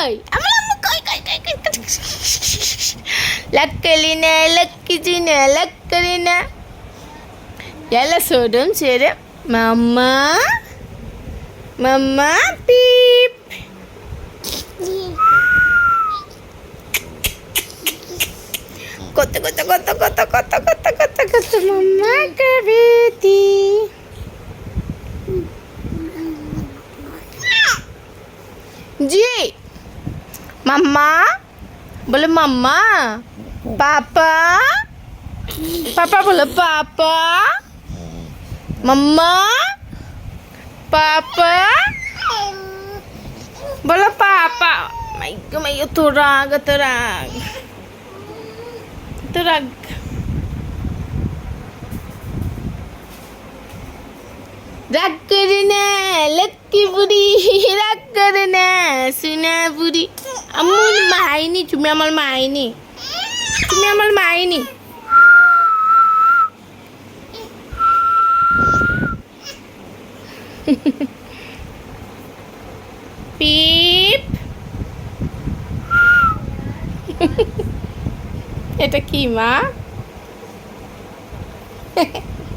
koi amla koi koi koi koi koi. Lakkali na lakki ji na lakkali na yalla sodum sere mama mamma peep kota kota kota kota kota kota kota kota mamma kabeti Jee! মাম্মা বলে মাম্মা পাপা পাপা বলে পাপা মাম্মা পাপা বলো পাপা মাইগো মাইগো তো রাগ তো রাগ তো রাগ রাগ করে না লক্ষ্মী বুড়ি রাগ করে না সোনা বুড়ি Amun maini, cumi amal maini. Cumi amal maini. Pip. itu kima?